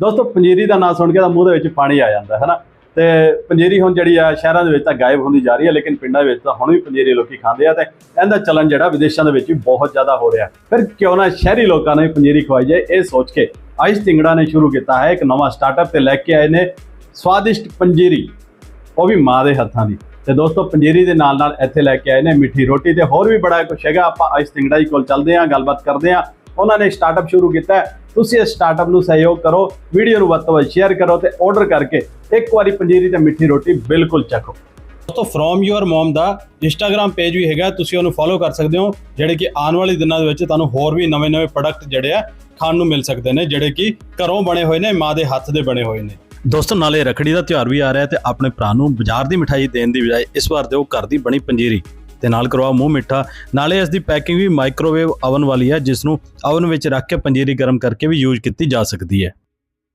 ਦੋਸਤੋ, ਪੰਜੀਰੀ ਦਾ ਨਾਂ ਸੁਣ ਕੇ ਤਾਂ ਮੂੰਹ ਦੇ ਵਿੱਚ ਪਾਣੀ ਆ ਜਾਂਦਾ ਹੈ ਨਾ ਤੇ ਪੰਜੀਰੀ ਹੁਣ ਜਿਹੜੀ ਆ, ਸ਼ਹਿਰਾਂ ਦੇ ਵਿੱਚ ਤਾਂ ਗਾਇਬ ਹੁੰਦੀ ਜਾ ਰਹੀ ਹੈ, ਲੇਕਿਨ ਪਿੰਡਾਂ ਵਿੱਚ ਤਾਂ ਹੁਣ ਵੀ ਪੰਜੀਰੀ ਲੋਕੀ ਖਾਂਦੇ ਆ ਤੇ ਇਹਦਾ ਚਲਨ ਜਿਹੜਾ ਵਿਦੇਸ਼ਾਂ ਦੇ ਵਿੱਚ ਵੀ ਬਹੁਤ ਜ਼ਿਆਦਾ ਹੋ ਰਿਹਾ। ਫਿਰ ਕਿਉਂ ਨਾ ਸ਼ਹਿਰੀ ਲੋਕਾਂ ਨੂੰ ਵੀ ਪੰਜੀਰੀ ਖਵਾਈ ਜਾਏ, ਇਹ ਸੋਚ ਕੇ ਆਇਸ਼ ਤਿੰਗੜਾ ਨੇ ਸ਼ੁਰੂ ਕੀਤਾ ਹੈ ਇੱਕ ਨਵਾਂ ਸਟਾਰਟਅਪ ਤੇ ਲੈ ਕੇ ਆਏ ਨੇ ਸਵਾਦਿਸ਼ਟ ਪੰਜੀਰੀ। ਉਹ ਵੀ ਮਾਂ ਦੇ ਹੱਥਾਂ ਦੀ। ਤੇ ਦੋਸਤੋ, ਪੰਜੀਰੀ ਦੇ ਨਾਲ ਨਾਲ ਇੱਥੇ ਲੈ ਕੇ ਆਏ ਨੇ ਮਿੱਠੀ ਰੋਟੀ ਤੇ ਹੋਰ ਵੀ ਬੜਾ ਕੁਝ ਹੈਗਾ। ਆਪਾਂ ਆਇਸ਼ ਤਿੰਗੜਾ ਜੀ ਕੋਲ ਚੱਲਦੇ ਹਾਂ, ਗੱਲਬਾਤ ਕਰਦੇ ਹਾਂ। ਉਹਨਾਂ ਨੇ ਸਟਾਰਟਅਪ ਸ਼ੁਰੂ ਕੀਤਾ ਤੁਸੀਂ ਇਸ ਸਟਾਰਟਅਪ ਨੂੰ ਸਹਿਯੋਗ ਕਰੋ ਵੀਡੀਓ ਨੂੰ ਵੱਧ ਤੋਂ ਵੱਧ ਸ਼ੇਅਰ ਕਰੋ ਤੇ ਆਰਡਰ ਕਰਕੇ ਇੱਕ ਵਾਰੀ ਪੰਜੀਰੀ ਤੇ ਮਿੱਠੀ ਰੋਟੀ ਬਿਲਕੁਲ ਚੱਖੋ। ਦੋਸਤੋ ਫਰੋਮ ਯੂਅਰ ਮਮ ਦਾ ਇੰਸਟਾਗ੍ਰam ਪੇਜ ਵੀ ਹੈਗਾ, ਤੁਸੀਂ ਉਹਨੂੰ ਫੋਲੋ ਕਰ ਸਕਦੇ ਹੋ, ਜਿਹੜੇ ਕਿ ਆਉਣ ਵਾਲੇ ਦਿਨਾਂ ਦੇ ਵਿੱਚ ਤੁਹਾਨੂੰ ਹੋਰ ਵੀ ਨਵੇਂ-ਨਵੇਂ ਪ੍ਰੋਡਕਟ ਜਿਹੜੇ ਆ, ਖਾਣ ਨੂੰ ਮਿਲ ਸਕਦੇ ਨੇ, ਜਿਹੜੇ ਕਿ ਘਰੋਂ ਬਣੇ ਹੋਏ ਨੇ, ਮਾਂ ਦੇ ਹੱਥ ਦੇ ਬਣੇ ਹੋਏ ਨੇ। ਦੋਸਤੋ, ਨਾਲੇ ਰਖੜੀ ਦਾ ਤਿਉਹਾਰ ਵੀ ਆ ਰਿਹਾ ਹੈ ਤੇ ਆਪਣੇ ਭਰਾ ਨੂੰ ਬਾਜ਼ਾਰ ਦੀ ਮਿਠਾਈ ਦੇਣ ਦੀ ਬਜਾਏ ਇਸ ਵਾਰ ਦਿਓ ਘਰ ਦੀ ਬਣੀ ਪੰਜੀਰੀ। ਤੇ ਨਾਲ ਕਰਵਾਓ, ਮੂੰਹ ਮਿੱਠਾ। ਨਾਲੇ ਇਸ ਦੀ ਪੈਕਿੰਗ ਵੀ ਮਾਈਕ੍ਰੋਵੇਵ ਓਵਨ ਵਾਲੀ ਹੈ, ਜਿਸ ਨੂੰ ਓਵਨ ਵਿੱਚ ਰੱਖ ਕੇ ਪੰਜੀਰੀ ਗਰਮ ਕਰਕੇ ਵੀ ਯੂਜ਼ ਕੀਤੀ ਜਾ ਸਕਦੀ ਹੈ।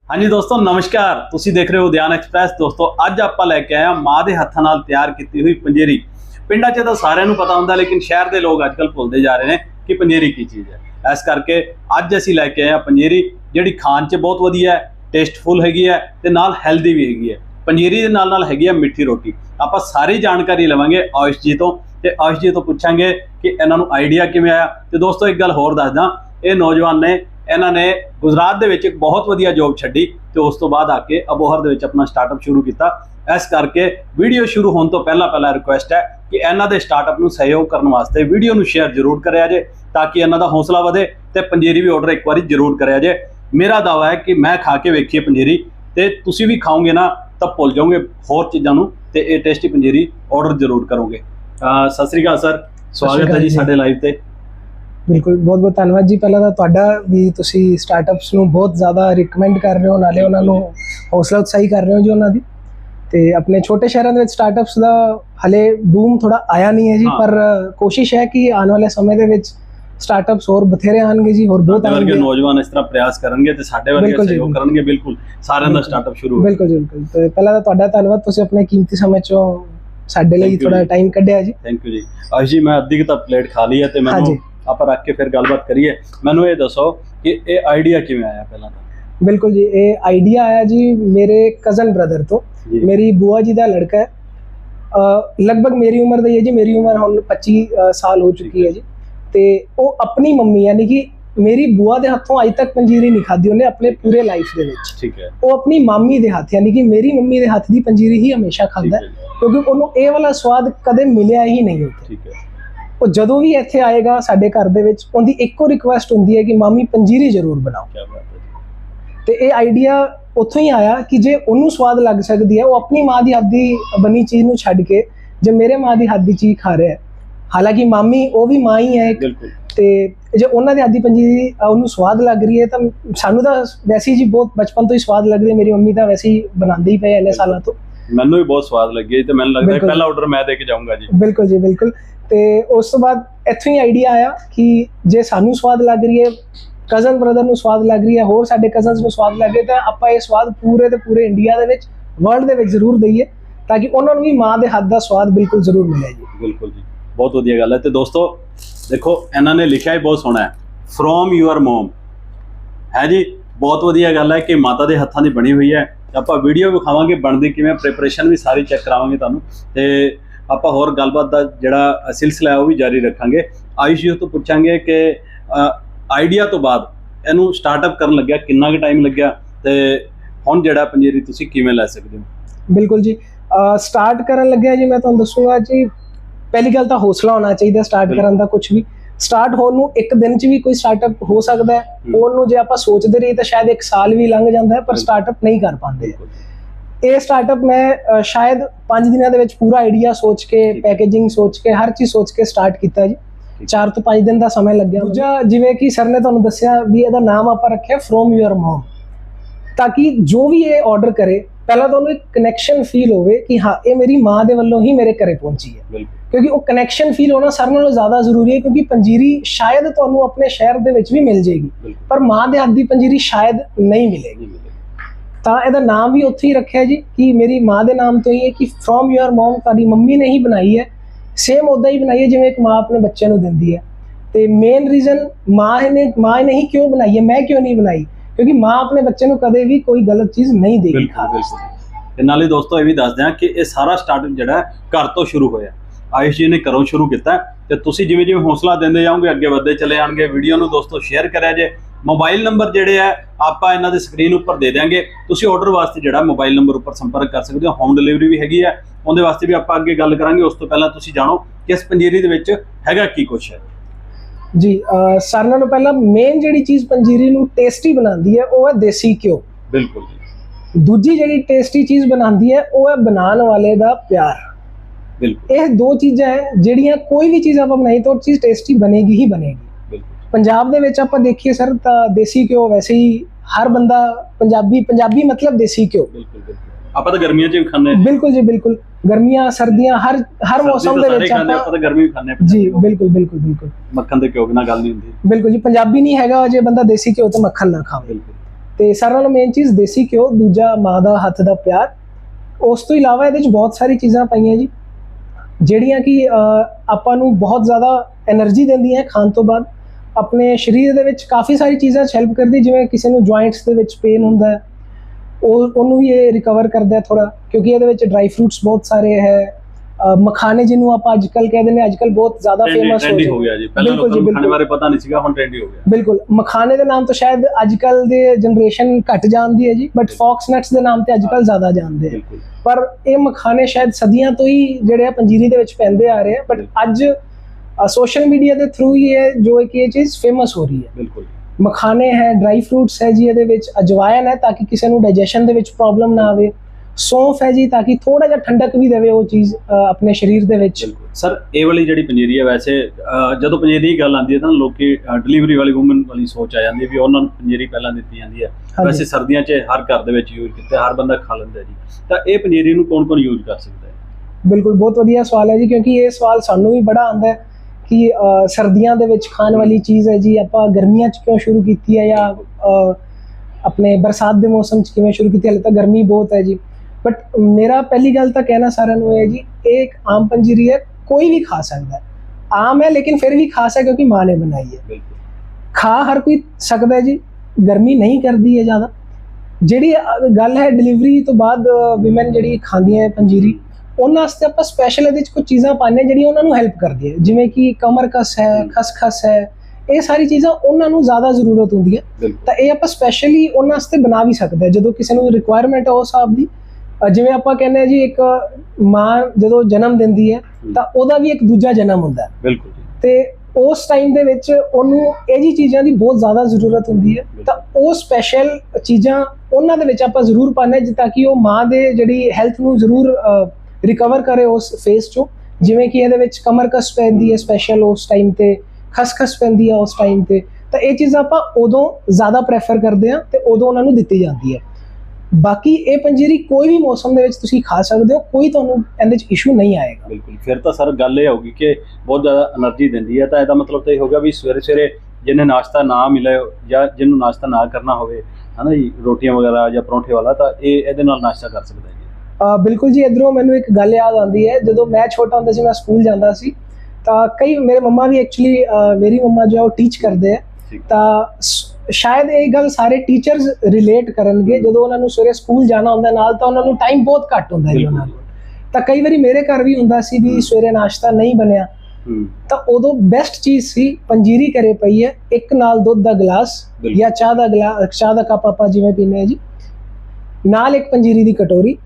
ਹਾਂਜੀ ਦੋਸਤੋ, ਨਮਸਕਾਰ। ਤੁਸੀਂ ਦੇਖ ਰਹੇ ਹੋ ਉਦਿਆਨ ਐਕਸਪ੍ਰੈਸ। ਦੋਸਤੋ, ਅੱਜ ਆਪਾਂ ਲੈ ਕੇ ਆਏ ਹਾਂ ਮਾਂ ਦੇ ਹੱਥਾਂ ਨਾਲ ਤਿਆਰ ਕੀਤੀ ਹੋਈ ਪੰਜੀਰੀ। ਪਿੰਡਾਂ 'ਚ ਤਾਂ ਸਾਰਿਆਂ ਨੂੰ ਪਤਾ ਹੁੰਦਾ, ਲੇਕਿਨ ਸ਼ਹਿਰ ਦੇ ਲੋਕ ਅੱਜਕੱਲ ਭੁੱਲਦੇ ਜਾ ਰਹੇ ਨੇ ਕਿ ਪੰਜੀਰੀ ਕੀ ਚੀਜ਼ ਹੈ। ਇਸ ਕਰਕੇ ਅੱਜ ਅਸੀਂ ਲੈ ਕੇ ਆਏ ਹਾਂ ਪੰਜੀਰੀ, ਜਿਹੜੀ ਖਾਣ 'ਚ ਬਹੁਤ ਵਧੀਆ ਹੈ, ਟੇਸਟਫੁਲ ਹੈਗੀ ਹੈ ਤੇ ਨਾਲ ਹੈਲਦੀ ਵੀ ਹੈਗੀ ਹੈ। ਪੰਜੀਰੀ ਦੇ ਨਾਲ ਨਾਲ ਹੈਗੀ ਹੈ ਮਿੱਠੀ ਰੋਟੀ। ਆਪਾਂ ਸਾਰੀ ਜਾਣਕਾਰੀ ਲਵਾਂਗੇ ਆਯੁਸ਼ ਜੀ ਤੋਂ। ਤੇ ਆਯੁਸ਼ ਜੀ ਤੋਂ ਪੁੱਛਾਂਗੇ ਕਿ ਇਹਨਾਂ ਨੂੰ ਆਈਡੀਆ ਕਿਵੇਂ ਆਇਆ। ਤੇ ਦੋਸਤੋ, ਇੱਕ ਗੱਲ ਹੋਰ ਦੱਸਦਾ, ਇਹ ਨੌਜਵਾਨ ਨੇ, ਇਹਨਾਂ ਨੇ ਗੁਜਰਾਤ ਦੇ ਵਿੱਚ ਇੱਕ ਬਹੁਤ ਵਧੀਆ ਜੌਬ ਛੱਡੀ ਤੇ ਉਸ ਤੋਂ ਬਾਅਦ ਆ ਕੇ ਅਬੋਹਰ ਦੇ ਵਿੱਚ ਆਪਣਾ ਸਟਾਰਟਅਪ ਸ਼ੁਰੂ ਕੀਤਾ। ਇਸ ਕਰਕੇ ਵੀਡੀਓ ਸ਼ੁਰੂ ਹੋਣ ਤੋਂ ਪਹਿਲਾਂ ਪਹਿਲਾਂ ਰਿਕੁਐਸਟ ਹੈ ਕਿ ਇਹਨਾਂ ਦੇ ਸਟਾਰਟਅਪ ਨੂੰ ਸਹਿਯੋਗ ਕਰਨ ਵਾਸਤੇ ਵੀਡੀਓ ਨੂੰ ਸ਼ੇਅਰ ਜ਼ਰੂਰ ਕਰਿਆ ਜੇ, ਤਾਂ ਕਿ ਇਹਨਾਂ ਦਾ ਹੌਸਲਾ ਵਧੇ ਤੇ ਪੰਜੀਰੀ ਵੀ ਆਰਡਰ ਇੱਕ ਵਾਰੀ ਜ਼ਰੂਰ ਕਰਿਆ ਜੇ। ਮੇਰਾ ਦਾਵਾ ਹੈ ਕਿ ਮੈਂ ਖਾ ਕੇ ਵੇਖੀਏ ਪੰਜੀਰੀ ਤੇ ਤੁਸੀਂ ਵੀ ਖਾਓਗੇ ਨਾ, ਤਾਂ ਭੁੱਲ ਜਾਓਗੇ ਹੋਰ ਚੀਜ਼ਾਂ ਨੂੰ ਤੇ ਇਹ ਟੇਸਟੀ ਪੰਜੀਰੀ ਆਰਡਰ ਜ਼ਰੂਰ ਕਰੋਗੇ। ਸਤਿ ਸ੍ਰੀ ਅਕਾਲ ਸਰ ਸਵਾਗਤ ਹੈ ਜੀ। ਸਾਡੇ ਲਾਈਵ ਤੇ ਬਿਲਕੁਲ ਬਹੁਤ ਬਹੁਤ ਧੰਨਵਾਦ ਜੀ ਪਹਿਲਾਂ ਤਾਂ ਤੁਹਾਡਾ ਵੀ ਤੁਸੀਂ ਸਟਾਰਟਅਪਸ ਨੂੰ ਬਹੁਤ ਜ਼ਿਆਦਾ ਰਿਕਮੈਂਡ ਕਰ ਰਹੇ ਹੋ ਨਾਲੇ ਉਹਨਾਂ ਨੂੰ ਹੌਸਲਾ ਉਤਸ਼ਾਹੀ ਕਰ ਰਹੇ ਹੋ ਜੀ ਉਹਨਾਂ ਦੀ ਤੇ ਆਪਣੇ ਛੋਟੇ ਸ਼ਹਿਰਾਂ ਦੇ ਵਿੱਚ ਸਟਾਰਟਅਪਸ ਦਾ ਹਲੇ ਬੂਮ ਥੋੜਾ ਆਇਆ ਨਹੀਂ ਹੈ ਜੀ ਹਾਂ। ਪਰ ਕੋਸ਼ਿਸ਼ ਹੈ ਕਿ ਆਉਣ ਵਾਲੇ ਸਮੇਂ ਦੇ ਵਿੱਚ ਸਟਾਰਟਅਪਸ ਹੋਰ ਬਥੇਰੇ ਆਣਗੇ ਜੀ ਹੋਰ ਬਹੁਤ ਵਰਗੇ ਆਣਗੇ ਨੌਜਵਾਨ ਇਸ ਤਰ੍ਹਾਂ ਪ੍ਰਯਾਸ ਕਰਨਗੇ ਤੇ ਸਾਡੇ ਵਰਗੇ ਸਹਿਯੋਗ। ਕਰਨਗੇ ਬਿਲਕੁਲ ਸਾਰਿਆਂ ਦਾ। ਸਟਾਰਟਅਪ ਸ਼ੁਰੂ ਹੋਵੇ ਬਿਲਕੁਲ ਬਿਲਕੁਲ ਤੇ ਪਹਿਲਾਂ ਤਾਂ ਤੁਹਾਡਾ ਧੰਨਵਾਦ ਤੁਸੀਂ ਆਪਣੇ ਕੀਮਤੀ ਸਮੇਂ ਚੋਂ ਸਾਡੇ ਲਈ ਥੋੜਾ। ਟਾਈਮ ਕੱਢਿਆ ਜੀ। ਥੈਂਕ ਯੂ ਜੀ। ਆਸ਼ ਜੀ ਮੈਂ ਅੱਧੀ ਤਾਂ ਪਲੇਟ ਖਾ ਲਈ ਹੈ ਤੇ ਮੈਨੂੰ। ਆਪਾਂ ਰੱਖ ਕੇ ਫਿਰ ਗੱਲਬਾਤ ਕਰੀਏ। ਮੈਨੂੰ ਇਹ ਦੱਸੋ ਕਿ ਇਹ ਆਈਡੀਆ ਕਿਵੇਂ ਆਇਆ ਪਹਿਲਾਂ ਤਾਂ? ਬਿਲਕੁਲ ਜੀ ਇਹ ਆਈਡੀਆ ਆਇਆ ਜੀ ਮੇਰੇ ਕਜ਼ਨ ਬ੍ਰਦਰ ਤੋਂ। ਮੇਰੀ ਬੂਆ ਜੀ ਦਾ ਲੜਕਾ ਹੈ। ਲਗਭਗ ਮੇਰੀ ਉਮਰ ਦਾ ਹੀ ਹੈ ਜੀ। ਮੇਰੀ ਉਮਰ ਹੁਣ 25 ਅ, ਸਾਲ ਹੋ ਚੁੱਕੀ ਹੈ ਜੀ। ਤੇ ਉਹ ਆਪਣੀ ਮੰਮੀ ਯਾਨੀ ਕਿ ਮੇਰੀ ਬੂਆ ਦੇ ਹੱਥੋਂ ਅਜ ਤੱਕ ਪੰਜੀਰੀ ਨਹੀਂ ਖਾਧੀ ਉਹਨੇ ਆਪਣੇ ਪੂਰੇ ਲਾਈਫ ਦੇ ਵਿੱਚ। ਠੀਕ ਹੈ। ਉਹ ਆਪਣੀ ਮਾਮੀ ਦੇ ਹੱਥ ਯਾਨੀ ਕਿ ਮੇਰੀ ਮੰਮੀ ਦੇ ਹੱਥ ਦੀ ਪੰਜੀਰੀ ਹੀ ਹਮੇਸ਼ਾ ਖਾਂਦਾ ਹੈ। ਕਿਉਂਕਿ ਉਹਨੂੰ ਇਹ ਵਾਲਾ ਸਵਾਦ ਕਦੇ ਮਿਲਿਆ ਹੀ ਨਹੀਂ ਉੱਥੇ। ਠੀਕ ਹੈ। ਉਹ ਜਦੋਂ ਵੀ ਇੱਥੇ ਆਏਗਾ ਸਾਡੇ ਘਰ ਦੇ ਵਿੱਚ ਉਹਦੀ ਇੱਕੋ ਰਿਕੁਐਸਟ ਹੁੰਦੀ ਹੈ ਕਿ ਮਾਮੀ ਪੰਜੀਰੀ ਜ਼ਰੂਰ ਬਣਾਓ। ਕੀ ਬਾਤ ਹੈ। ਤੇ ਇਹ ਆਈਡੀਆ ਉੱਥੋਂ ਹੀ ਆਇਆ ਕਿ ਜੇ ਉਹਨੂੰ ਸਵਾਦ ਲੱਗ ਸਕਦੀ ਹੈ ਉਹ ਆਪਣੀ ਮਾਂ ਦੀ ਹੱਥ ਦੀ ਬਣੀ ਚੀਜ਼ ਨੂੰ ਛੱਡ ਕੇ ਜੇ ਮੇਰੇ ਮਾਂ ਦੀ ਹੱਥ ਦੀ ਚੀਜ਼ ਖਾ ਰਿਹਾ ਹੈ। ਹਾਲਾਂਕਿ ਮਾਮੀ ਉਹ ਵੀ ਮਾਂ ਹੀ ਹੈ ਬਿਲਕੁਲ। ਤੇ ਜੇ ਉਹਨਾਂ ਦੇ ਹੱਥ ਦੀ ਪੰਜੀ ਉਹਨੂੰ ਸਵਾਦ ਲੱਗ ਰਹੀ ਹੈ ਤਾਂ ਸਾਨੂੰ ਤਾਂ ਵੈਸੇ ਹੀ ਜੀ ਬਹੁਤ ਬਚਪਨ ਤੋਂ ਹੀ ਸਵਾਦ ਲੱਗ ਰਹੀ ਮੇਰੀ ਮੰਮੀ ਤਾਂ ਵੈਸੇ ਹੀ ਬਣਾਉਂਦੇ ਹੀ ਪਏ ਇੰਨੇ ਸਾਲਾਂ ਤੋਂ। ਮੈਨੂੰ ਵੀ ਬਹੁਤ ਸਵਾਦ ਲੱਗੀ ਤੇ ਮੈਨੂੰ ਲੱਗਦਾ ਬਿਲਕੁਲ। ਪਹਿਲਾ ਆਰਡਰ ਮੈਂ ਦੇ ਕੇ ਜਾਊਂਗਾ ਜੀ। ਬਿਲਕੁਲ ਜੀ ਬਿਲਕੁਲ। ਤੇ ਉਸ ਤੋਂ ਬਾਅਦ ਇੱਥੋਂ ਹੀ ਆਈਡੀਆ ਆਇਆ ਕਿ ਜੇ ਸਾਨੂੰ ਸਵਾਦ ਲੱਗ ਰਹੀ ਹੈ ਕਜ਼ਨ ਬ੍ਰਦਰ ਨੂੰ ਸਵਾਦ ਲੱਗ ਰਹੀ ਹੈ ਹੋਰ ਸਾਡੇ ਕਜ਼ਨਸ ਨੂੰ ਸਵਾਦ ਲੱਗ ਤਾਂ ਆਪਾਂ ਇਹ ਸਵਾਦ ਪੂਰੇ ਤੇ ਪੂਰੇ ਇੰਡੀਆ ਦੇ ਵਿੱਚ ਵਰਲਡ ਦੇ ਵਿੱਚ ਜ਼ਰੂਰ ਦਈਏ ਤਾਂ ਕਿ ਉਹਨਾਂ ਨੂੰ ਵੀ ਮਾਂ ਦੇ ਹੱਥ ਦਾ ਸਵਾਦ ਬਿਲਕੁਲ ਜ਼ਰੂਰ ਮਿਲੇ ਜੀ। ਬਿਲਕੁਲ ਜੀ ਬਹੁਤ ਵਧੀਆ ਗੱਲ ਹੈ। ਤੇ ਦੋਸਤੋ ਦੇਖੋ ਇਹਨਾਂ ਨੇ ਲਿਖਿਆ ਹੀ ਬਹੁਤ ਸੋਹਣਾ ਹੈ। ਫਰੋਮ ਯੂਅਰ ਮਮ ਹੈ ਜੀ ਬਹੁਤ ਵਧੀਆ ਗੱਲ ਹੈ ਕਿ ਮਾਤਾ ਦੇ ਹੱਥਾਂ ਦੀ ਬਣੀ ਹੋਈ ਹੈ। ਤੇ ਆਪਾਂ ਵੀਡੀਓ ਵਿਖਾਵਾਂਗੇ ਬਣਦੀ ਕਿਵੇਂ ਪ੍ਰੈਪਰੇਸ਼ਨ ਵੀ ਸਾਰੀ ਚੈੱਕ ਕਰਾਵਾਂਗੇ ਤੁਹਾਨੂੰ। ਤੇ ਆਪਾਂ ਹੋਰ ਗੱਲਬਾਤ ਦਾ ਜਿਹੜਾ ਸਿਲਸਿਲਾ ਹੈ ਉਹ ਵੀ ਜਾਰੀ ਰੱਖਾਂਗੇ। ਆਯੁਸ਼ ਤੋਂ ਪੁੱਛਾਂਗੇ ਕਿ ਆਈਡੀਆ ਤੋਂ ਬਾਅਦ ਇਹਨੂੰ ਸਟਾਰਟਅਪ ਕਰਨ ਲੱਗਿਆ ਕਿੰਨਾ ਕੁ ਟਾਈਮ ਲੱਗਿਆ ਤੇ ਹੁਣ ਜਿਹੜਾ ਪੰਜੀਰੀ ਤੁਸੀਂ ਕਿਵੇਂ ਲੈ ਸਕਦੇ ਹੋ? ਬਿਲਕੁਲ ਜੀ। ਸਟਾਰਟ ਕਰਨ ਲੱਗਿਆ ਜੀ ਮੈਂ ਤੁਹਾਨੂੰ ਦੱਸੂਗਾ ਜੀ ਪਹਿਲੀ ਗੱਲ ਤਾਂ ਹੌਸਲਾ ਹੋਣਾ ਚਾਹੀਦਾ ਸਟਾਰਟ। ਕਰਨ ਦਾ ਕੁਝ ਵੀ। ਸਟਾਰਟ ਹੋਣ ਨੂੰ ਇੱਕ ਦਿਨ 'ਚ ਵੀ ਕੋਈ ਸਟਾਰਟਅਪ ਹੋ ਸਕਦਾ ਹੈ ਹਮ। ਉਹਨੂੰ ਜੇ ਆਪਾਂ ਸੋਚਦੇ ਰਹੀਏ ਤਾਂ ਸ਼ਾਇਦ ਇੱਕ ਸਾਲ ਵੀ ਲੰਘ ਜਾਂਦਾ ਹੈ ਪਰ। ਸਟਾਰਟਅਪ ਨਹੀਂ ਕਰ ਪਾਉਂਦੇ ਇਹ ਸਟਾਰਟਅਪ ਮੈਂ ਸ਼ਾਇਦ 5 ਦਿਨਾਂ ਦੇ ਵਿੱਚ ਪੂਰਾ ਆਈਡੀਆ ਸੋਚ ਕੇ। ਪੈਕੇਜਿੰਗ ਸੋਚ ਕੇ ਹਰ ਚੀਜ਼ ਸੋਚ ਕੇ ਸਟਾਰਟ ਕੀਤਾ ਜੀ ਠੀਕ। 4 ਤੋਂ 5 ਦਿਨ ਦਾ ਸਮਾਂ ਲੱਗਿਆ ਦੂਜਾ ਜਿਵੇਂ ਕਿ ਸਰ ਨੇ ਤੁਹਾਨੂੰ ਦੱਸਿਆ ਵੀ ਇਹਦਾ ਨਾਮ ਆਪਾਂ ਰੱਖਿਆ ਫਰੋਮ ਯੂਅਰ ਮਮ ਤਾਂ ਕਿ ਜੋ ਵੀ ਇਹ ਆਰਡਰ ਕਰੇ ਪਹਿਲਾਂ ਤਾਂ ਉਹਨੂੰ ਇੱਕ ਕਨੈਕਸ਼ਨ ਫੀਲ ਹੋਵੇ ਕਿ ਹਾਂ ਇਹ ਮੇਰੀ ਮਾਂ ਦੇ ਵੱਲੋਂ ਹੀ ਮੇਰੇ ਘਰੇ ਪਹੁੰਚੀ ਹੈ ਬਿਲਕੁਲ ਕਿਉਂਕਿ ਉਹ ਕਨੈਕਸ਼ਨ ਫੀਲ ਹੋਣਾ ਸਾਰਿਆਂ ਨਾਲੋਂ ਜ਼ਿਆਦਾ ਜ਼ਰੂਰੀ ਹੈ ਕਿਉਂਕਿ ਪੰਜੀਰੀ ਸ਼ਾਇਦ ਤੁਹਾਨੂੰ ਆਪਣੇ ਸ਼ਹਿਰ ਦੇ ਵਿੱਚ ਵੀ ਮਿਲ ਜੇਗੀ ਪਰ ਮਾਂ ਦੇ ਹੱਥ ਦੀ ਪੰਜੀਰੀ ਸ਼ਾਇਦ ਨਹੀਂ ਮਿਲੇਗੀ। ਤਾਂ ਇਹਦਾ ਨਾਮ ਵੀ ਉੱਥੇ ਹੀ ਰੱਖਿਆ ਜੀ ਕਿ ਮੇਰੀ ਮਾਂ ਦੇ ਨਾਮ ਤੋਂ ਹੀ ਹੈ ਕਿ ਫਰੋਮ ਯੂਅਰ ਮਮ ਤੁਹਾਡੀ ਮੰਮੀ ਨੇ ਹੀ ਬਣਾਈ ਹੈ। ਸੇਮ ਉਦਾਂ ਹੀ ਬਣਾਈ ਹੈ ਜਿਵੇਂ ਇੱਕ ਮਾਂ ਆਪਣੇ ਬੱਚੇ ਨੂੰ ਦਿੰਦੀ ਹੈ। ਤੇ ਮੇਨ ਰੀਜ਼ਨ ਮਾਂ ਨੇ ਮਾਂ ਨੇ ਹੀ ਕਿਉਂ ਬਣਾਈ ਹੈ ਮੈਂ ਕਿਉਂ ਨਹੀਂ ਬਣਾਈ? ਕਿਉਂਕਿ ਮਾਂ ਆਪਣੇ ਬੱਚੇ ਨੂੰ ਕਦੇ ਵੀ ਕੋਈ ਗਲਤ ਚੀਜ਼ ਨਹੀਂ ਦੇਗੀ ਬਿਲਕੁਲ ਬਿਲਕੁਲ। ਤੇ ਨਾਲੇ ਦੋਸਤੋ ਇਹ ਵੀ ਦੱਸ ਦਿਆਂ ਕਿ ਇਹ ਸਾਰਾ ਸਟਾਰਟ ਜਿਹੜਾ ਘਰ ਤੋਂ ਸ਼ੁਰੂ ਹੋਇਆ। ਆਯੁਸ਼ ਜੀ ਨੇ ਘਰੋਂ ਸ਼ੁਰੂ ਕੀਤਾ ਤੇ ਤੁਸੀਂ ਜਿਵੇਂ ਜਿਵੇਂ ਹੌਸਲਾ ਦਿੰਦੇ ਜਾਓਗੇ ਅੱਗੇ ਵਧਦੇ ਚਲੇ ਜਾਣਗੇ। ਵੀਡੀਓ ਨੂੰ ਦੋਸਤੋ ਸ਼ੇਅਰ ਕਰਿਆ ਜੇ। ਮੋਬਾਈਲ ਨੰਬਰ ਜਿਹੜੇ ਆ ਆਪਾਂ ਇਹਨਾਂ ਦੇ ਸਕਰੀਨ ਉੱਪਰ ਦੇ ਦਿਆਂਗੇ। ਤੁਸੀਂ ਆਰਡਰ ਵਾਸਤੇ ਜਿਹੜਾ ਮੋਬਾਈਲ ਨੰਬਰ ਉੱਪਰ ਸੰਪਰਕ ਕਰ ਸਕਦੇ ਹੋ। ਹੋਮ ਡਿਲੀਵਰੀ ਵੀ ਹੈਗੀ ਹੈ ਉਹਦੇ ਵਾਸਤੇ ਵੀ ਆਪਾਂ ਅੱਗੇ ਗੱਲ ਕਰਾਂਗੇ। ਉਸ ਤੋਂ ਪਹਿਲਾਂ ਤੁਸੀਂ ਜਾਣੋ ਕਿ ਇਸ ਪੰਜੀਰੀ ਦੇ ਵਿੱਚ ਹੈਗਾ ਕੀ ਕੁਛ ਹੈ। ਜੀ ਸਾਰਿਆਂ ਨਾਲੋਂ ਪਹਿਲਾਂ ਮੇਨ ਜਿਹੜੀ ਚੀਜ਼ ਪੰਜੀਰੀ ਨੂੰ ਟੇਸਟੀ ਬਣਾਉਂਦੀ ਹੈ ਉਹ ਹੈ ਦੇਸੀ ਘਿਓ। ਬਿਲਕੁਲ ਦੂਜੀ ਜਿਹੜੀ ਟੇਸਟੀ ਚੀਜ਼ ਬਣਾਉਂਦੀ ਹੈ ਉਹ ਹੈ ਬਣਾਉਣ ਵਾਲੇ ਦਾ ਪਿਆਰ। ਬਿਲਕੁਲ। ਇਹ ਦੋ ਚੀਜ਼ਾਂ ਹੈ ਜਿਹੜੀਆਂ ਕੋਈ ਵੀ ਚੀਜ਼ ਆਪਾਂ ਬਣਾਈ ਤਾਂ ਉਹ ਚੀਜ਼ ਟੇਸਟੀ ਬਣੇਗੀ ਹੀ ਬਣੇਗੀ। ਬਿਲਕੁਲ। ਪੰਜਾਬ ਦੇ ਵਿੱਚ ਆਪਾਂ ਦੇਖੀਏ ਸਰ ਤਾਂ ਦੇਸੀ ਘਿਓ ਵੈਸੇ ਹੀ ਹਰ ਬੰਦਾ ਪੰਜਾਬੀ ਪੰਜਾਬੀ ਮਤਲਬ ਦੇਸੀ ਘਿਓ। ਬਿਲਕੁਲ ਬਿਲਕੁਲ। ਆਪਾਂ ਤਾਂ ਗਰਮੀਆਂ 'ਚ ਵੀ ਖਾਂਦੇ ਹਾਂ। ਬਿਲਕੁਲ ਜੀ ਬਿਲਕੁਲ। ਗਰਮੀਆਂ ਸਰਦੀਆਂ ਹਰ ਹਰ ਮੌਸਮ ਦੇ ਵਿੱਚ ਆਪਾਂ ਆਪਾਂ ਤਾਂ ਗਰਮੀ ਵੀ ਖਾਂਦੇ ਹਾਂ ਜੀ ਬਿਲਕੁਲ ਬਿਲਕੁਲ ਬਿਲਕੁਲ। ਮੱਖਣ ਦੇ ਘਿਓ ਬਿਨਾਂ ਗੱਲ ਨਹੀਂ ਹੁੰਦੀ। ਬਿਲਕੁਲ ਜੀ ਪੰਜਾਬੀ ਨਹੀਂ ਹੈਗਾ ਜੇ ਬੰਦਾ ਦੇਸੀ ਘਿਓ ਤੇ ਮੱਖਣ ਨਾ ਖਾਵੇ। ਬਿਲਕੁਲ। ਤੇ ਸਾਰਿਆਂ ਨਾਲੋਂ ਮੇਨ ਚੀਜ਼ ਦੇਸੀ ਘਿਓ ਦੂਜਾ ਮਾਂ ਦਾ ਹੱਥ ਦਾ ਪਿਆਰ। ਉਸ ਤੋਂ ਇਲਾਵਾ ਇਹਦੇ ਵਿੱਚ ਬਹੁਤ ਸਾਰੀ ਚੀਜ਼ਾਂ ਪਾਈਆਂ ਜੀ। ਜਿਹੜੀਆਂ ਕਿ ਆਪਾਂ ਨੂੰ ਬਹੁਤ ਜ਼ਿਆਦਾ એનર્ਜੀ ਦਿੰਦੀਆਂ ਖਾਣ ਤੋਂ ਬਾਅਦ। ਆਪਣੇ ਸਰੀਰ ਦੇ ਵਿੱਚ ਕਾਫੀ ਸਾਰੀ ਚੀਜ਼ਾਂ ਹੈਲਪ ਕਰਦੀ, ਜਿਵੇਂ ਕਿਸੇ ਨੂੰ ਜੁਆਇੰਟਸ ਦੇ ਵਿੱਚ ਪੇਨ ਹੁੰਦਾ ਹੈ। ਉਹ, ਉਹਨੂੰ ਵੀ ਇਹ ਰਿਕਵਰ ਕਰਦਾ ਥੋੜਾ ਕਿਉਂਕਿ ਇਹਦੇ ਵਿੱਚ ਡਰਾਈ ਫਰੂਟਸ ਬਹੁਤ ਸਾਰੇ ਹੈ। ਮਖਾਣੇ ਜਿਹਨੂੰ ਆਪਾਂ ਅੱਜਕੱਲ ਕਹਿੰਦੇ ਨੇ ਅੱਜਕੱਲ ਬਹੁਤ ਜ਼ਿਆਦਾ ਫੇਮਸ ਹੋ ਹੋ ਗਿਆ ਜੀ। ਪਹਿਲਾਂ ਲੋਕਾਂ ਨੂੰ ਖਾਣੇ ਬਿਲਕੁਲ। ਬਾਰੇ ਪਤਾ ਨਹੀਂ ਸੀਗਾ ਹੁਣ ਟ੍ਰੈਂਡੀ ਹੋ ਗਿਆ। ਬਿਲਕੁਲ। ਮਖਾਣੇ ਦੇ ਨਾਮ ਤੋਂ ਸ਼ਾਇਦ ਅੱਜਕੱਲ ਦੇ ਜਨਰੇਸ਼ਨ ਘੱਟ ਜਾਣਦੀ ਹੈ ਜੀ ਬਟ ਫੌਕਸ ਨਟਸ ਦੇ ਨਾਮ ਤੇ ਅੱਜਕੱਲ ਜ਼ਿਆਦਾ ਜਾਣਦੇ ਆ। ਪਰ ਇਹ ਮਖਾਣੇ ਸ਼ਾਇਦ ਸਦੀਆਂ ਤੋਂ ਹੀ ਜਿਹੜੇ ਆ ਪੰਜੀਰੀ ਦੇ ਵਿੱਚ ਪੈਂਦੇ ਆ ਰਹੇ ਆ ਬਟ ਅੱਜ ਸੋਸ਼ਲ ਮੀਡੀਆ ਦੇ ਥਰੂ ਹੀ ਇਹ ਜੋ ਹੈ ਕਿ ਇਹ ਚੀਜ਼ ਫੇਮਸ ਹੋ ਰਹੀ ਹੈ। ਬਿਲਕੁਲ। ਮਖਾਣੇ ਹੈ ਡਰਾਈ ਫਰੂਟਸ ਹੈ ਜੀ ਇਹਦੇ ਵਿੱਚ ਅਜਵਾਇਨ ਹੈ ਤਾਂ ਕਿ ਕਿਸੇ ਨੂੰ ਡਾਈਜੈਸ਼ਨ ਦੇ ਵਿੱਚ ਪ੍ਰੋਬਲਮ ਨਾ ਆਵੇ। ਸੌਂਫ ਹੈ ਜੀ ਤਾਂ ਕਿ ਥੋੜਾ ਜਿਹਾ ਠੰਡਕ ਵੀ ਦੇਵੇ ਉਹ ਚੀਜ਼ ਆਪਣੇ ਸਰੀਰ ਦੇ ਵਿੱਚ। ਸਰ ਇਹ ਵਾਲੀ ਜਿਹੜੀ ਪੰਜੀਰੀ ਹੈ ਵੈਸੇ ਜਦੋਂ ਪੰਜੀਰੀ ਦੀ ਗੱਲ ਆਉਂਦੀ ਹੈ ਤਾਂ ਲੋਕੀ ਡਿਲੀਵਰੀ ਵਾਲੀ ਔਮਨ ਵਾਲੀ ਸੋਚ ਆ ਜਾਂਦੀ ਵੀ ਉਹਨਾਂ ਨੂੰ ਪੰਜੀਰੀ ਪਹਿਲਾਂ ਦਿੱਤੀ ਜਾਂਦੀ ਹੈ। ਵੈਸੇ ਸਰਦੀਆਂ 'ਚ ਹਰ ਘਰ ਦੇ ਵਿੱਚ ਯੂਜ਼ ਕੀਤੇ ਹਰ ਬੰਦਾ ਖਾ ਲੈਂਦਾ ਜੀ। ਤਾਂ ਇਹ ਪੰਜੀਰੀ ਨੂੰ ਕੌਣ-ਕੌਣ ਯੂਜ਼ ਕਰ ਸਕਦਾ ਹੈ? ਬਿਲਕੁਲ ਬਹੁਤ ਵਧੀਆ ਸਵਾਲ ਹੈ ਜੀ ਕਿਉਂਕਿ ਇਹ ਸਵਾਲ ਸਾਨੂੰ ਵੀ ਬੜਾ ਆਉਂਦਾ ਹੈ ਕਿ ਸਰਦੀਆਂ ਦੇ ਵਿੱਚ ਖਾਣ ਵਾਲੀ ਚੀਜ਼ ਹੈ ਜੀ ਆਪਾਂ ਗਰਮੀਆਂ 'ਚ ਕਿਉਂ ਸ਼ੁਰੂ ਕੀਤੀ ਹੈ ਜਾਂ ਆਪਣੇ ਬਰਸਾਤ ਦੇ ਮੌਸਮ 'ਚ ਕਿਵੇਂ ਸ਼ੁਰੂ ਕੀਤੀ ਹੈ? ਹਾਲੇ ਤਾਂ ਗਰਮੀ ਬਹੁਤ ਹੈ ਜੀ। ਬਟ ਮੇਰਾ ਪਹਿਲੀ ਗੱਲ ਤਾਂ ਕਹਿਣਾ ਸਾਰਿਆਂ ਨੂੰ ਹੈ ਜੀ ਇਹ ਇੱਕ ਆਮ ਪੰਜੀਰੀ ਹੈ ਕੋਈ ਵੀ ਖਾ ਸਕਦਾ ਹੈ। ਆਮ ਹੈ ਲੇਕਿਨ ਫਿਰ ਵੀ ਖਾਸ ਹੈ ਕਿਉਂਕਿ ਮਾਂ ਨੇ ਬਣਾਈ ਹੈ। ਖਾ ਹਰ ਕੋਈ ਸਕਦਾ ਹੈ ਜੀ ਗਰਮੀ ਨਹੀਂ ਕਰਦੀ ਹੈ ਜ਼ਿਆਦਾ। ਜਿਹੜੀ ਗੱਲ ਹੈ ਡਿਲੀਵਰੀ ਤੋਂ ਬਾਅਦ ਔਮਨ ਜਿਹੜੀ ਖਾਂਦੀਆਂ ਹੈ ਪੰਜੀਰੀ ਉਹਨਾਂ ਵਾਸਤੇ ਆਪਾਂ ਸਪੈਸ਼ਲ ਇਹਦੇ ਵਿੱਚ ਕੁਝ ਚੀਜ਼ਾਂ ਪਾਉਂਦੇ ਹਾਂ ਜਿਹੜੀਆਂ ਉਹਨਾਂ ਨੂੰ ਹੈਲਪ ਕਰਦੀਆਂ ਜਿਵੇਂ ਕਿ ਕਮਰਕਸ ਹੈ ਹਮ। ਖਸਖਸ ਹੈ ਇਹ ਸਾਰੀ ਚੀਜ਼ਾਂ ਉਹਨਾਂ ਨੂੰ ਜ਼ਿਆਦਾ ਜ਼ਰੂਰਤ ਹੁੰਦੀ ਹੈ। ਤਾਂ ਇਹ ਆਪਾਂ ਸਪੈਸ਼ਲੀ ਉਹਨਾਂ ਵਾਸਤੇ ਬਣਾ ਵੀ ਸਕਦੇ ਹਾਂ ਜਦੋਂ ਕਿਸੇ ਨੂੰ ਰਿਕੁਆਇਰਮੈਂਟ ਹੈ ਉਸ ਹਿਸਾਬ ਦੀ। ਜਿਵੇਂ ਆਪਾਂ ਕਹਿੰਦੇ ਹਾਂ ਜੀ ਇੱਕ ਮਾਂ ਜਦੋਂ ਜਨਮ ਦਿੰਦੀ ਹੈ ਤਾਂ ਉਹਦਾ ਵੀ ਇੱਕ ਦੂਜਾ ਜਨਮ ਹੁੰਦਾ ਬਿਲਕੁਲ ਜੀ। ਤੇ ਉਸ ਟਾਈਮ ਦੇ ਵਿੱਚ ਉਹਨੂੰ ਇਹ ਜੀ ਚੀਜ਼ਾਂ ਦੀ ਬਹੁਤ ਜ਼ਿਆਦਾ ਜ਼ਰੂਰਤ ਹੁੰਦੀ ਹੈ। ਤਾਂ ਉਹ ਸਪੈਸ਼ਲ ਚੀਜ਼ਾਂ ਉਹਨਾਂ ਦੇ ਵਿੱਚ ਆਪਾਂ ਜ਼ਰੂਰ ਪਾਉਂਦੇ ਹਾਂ ਤਾਂ ਕਿ ਉਹ ਮਾਂ ਦੇ ਜਿਹੜੀ ਹੈਲਥ ਨੂੰ ਜ਼ਰੂਰ ਰਿਕਵਰ ਕਰੇ ਉਸ ਫੇਸ ਚੋਂ। ਜਿਵੇਂ ਕਿ ਇਹਦੇ ਵਿੱਚ ਕਮਰਕਸ ਪੈਂਦੀ ਹੈ ਸਪੈਸ਼ਲ ਉਸ ਟਾਈਮ ਤੇ ਖਸਖਸ ਪੈਂਦੀ ਹੈ ਉਸ ਟਾਈਮ ਤੇ। ਤਾਂ ਇਹ ਚੀਜ਼ਾਂ ਆਪਾਂ ਉਦੋਂ ਜ਼ਿਆਦਾ ਪ੍ਰੈਫਰ ਕਰਦੇ ਹਾਂ ਤੇ ਉਦੋਂ ਉਹਨਾਂ ਨੂੰ ਦਿੱਤੀ ਜਾਂਦੀ ਹੈ। ਬਾਕੀ ਇਹ ਪੰਜੀਰੀ ਕੋਈ ਵੀ ਮੌਸਮ ਦੇ ਵਿੱਚ ਤੁਸੀਂ ਖਾ ਸਕਦੇ ਹੋ ਕੋਈ ਤੁਹਾਨੂੰ ਇਹਦੇ ਵਿੱਚ ਇਸ਼ੂ ਨਹੀਂ ਆਏਗਾ। ਬਿਲਕੁਲ ਫਿਰ ਤਾਂ ਸਰ ਗੱਲ ਇਹ ਹੋਊਗੀ ਕਿ ਬਹੁਤ ਜ਼ਿਆਦਾ એનર્ਜੀ ਦਿੰਦੀ ਹੈ ਤਾਂ ਇਹਦਾ ਮਤਲਬ ਤਾਂ ਇਹ ਹੋਗਾ ਵੀ ਸਵੇਰੇ ਸਵੇਰੇ ਜਿਹਨੇ ਨਾਸ਼ਤਾ ਨਾ ਮਿਲੇ ਜਾਂ ਜਿਹਨੂੰ ਨਾਸ਼ਤਾ ਨਾ ਕਰਨਾ ਹੋਵੇ ਹਨਾ ਜੀ ਰੋਟੀਆਂ ਵਗੈਰਾ ਜਾਂ ਪਰੌਂਠੇ ਵਾਲਾ ਤਾਂ ਇਹ ਇਹਦੇ ਨਾਲ ਨਾਸ਼ਤਾ ਕਰ ਸਕਦਾ ਹੈ ਬਿਲਕੁਲ ਜੀ ਇਧਰੋਂ ਮੈਨੂੰ ਇੱਕ ਗੱਲ ਯਾਦ ਆਉਂਦੀ ਹੈ ਜਦੋਂ ਮੈਂ ਛੋਟਾ ਹੁੰਦਾ ਸੀ ਮੈਂ ਸਕੂਲ ਜਾਂਦਾ ਸੀ ਤਾਂ ਕਈ ਮੇਰੇ ਮੰਮਾ ਵੀ ਐਕਚੁਅਲੀ ਮੇਰੀ ਮੰਮਾ ਜੋ ਟੀਚ ਕਰਦੇ ਆ ਤਾਂ ਸ਼ਾਇਦ ਇਹ ਗੱਲ ਸਾਰੇ ਟੀਚਰਸ ਰਿਲੇਟ ਕਰਨਗੇ। ਜਦੋਂ ਉਹਨਾਂ ਨੂੰ ਸਵੇਰੇ ਸਕੂਲ ਜਾਣਾ ਹੁੰਦਾ ਨਾਲ ਤਾਂ ਉਹਨਾਂ ਨੂੰ ਟਾਈਮ ਬਹੁਤ ਘੱਟ ਹੁੰਦਾ ਹੈ ਜੀ ਉਹਨਾਂ ਕੋਲ ਤਾਂ ਕਈ ਵਾਰੀ ਮੇਰੇ ਘਰ ਵੀ ਹੁੰਦਾ ਸੀ ਵੀ ਸਵੇਰੇ ਨਾਸ਼ਤਾ ਨਹੀਂ ਬਣਿਆ। ਤਾਂ ਉਦੋਂ ਬੈਸਟ ਚੀਜ਼ ਸੀ ਪੰਜੀਰੀ ਕਰੇ ਪਈ ਹੈ। ਇੱਕ ਨਾਲ ਦੁੱਧ ਦਾ ਗਲਾਸ। ਜਾਂ ਚਾਹ ਦਾ ਗਲਾਸ ਚਾਹ ਦਾ ਕੱਪ ਆਪਾਂ ਜਿਵੇਂ ਪੀਂਦੇ ਆ ਜੀ। ਨਾਲ ਇੱਕ ਪੰਜੀਰੀ ਦੀ ਕਟੋਰੀ।